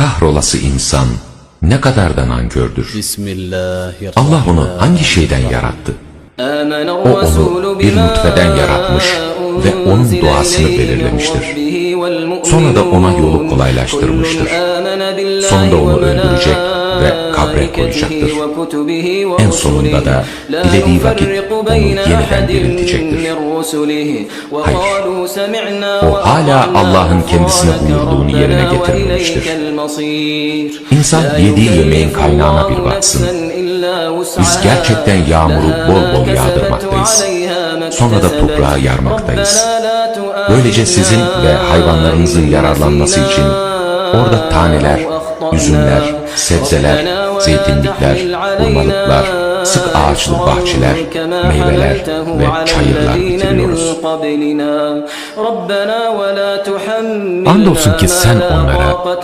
kahrolası insan ne kadar da nankördür. Allah onu hangi şeyden yarattı? O onu bir nutfeden yaratmış ve onun duasını belirlemiştir. Sonra da ona yolu kolaylaştırmıştır. Sonra onu öldürecek ortaya koyacaktır. En sonunda da dilediği vakit onu yeniden diriltecektir. Hayır, o hala Allah'ın kendisine buyurduğunu yerine getirmemiştir. İnsan yediği yemeğin kaynağına bir baksın. Biz gerçekten yağmuru bol bol yağdırmaktayız. Sonra da toprağa yarmaktayız. Böylece sizin ve hayvanlarınızın yararlanması için orada taneler, üzümler, sebzeler, ربنا ولا zeytinlikler, تحمل hurmalıklar, علينا sık ağaçlı bahçeler, كما meyveler حملته ve على çayırlar الذين من bitiriyoruz. قبلنا. ربنا ولا تحملنا Andolsun ki sen ما لا onlara طاقة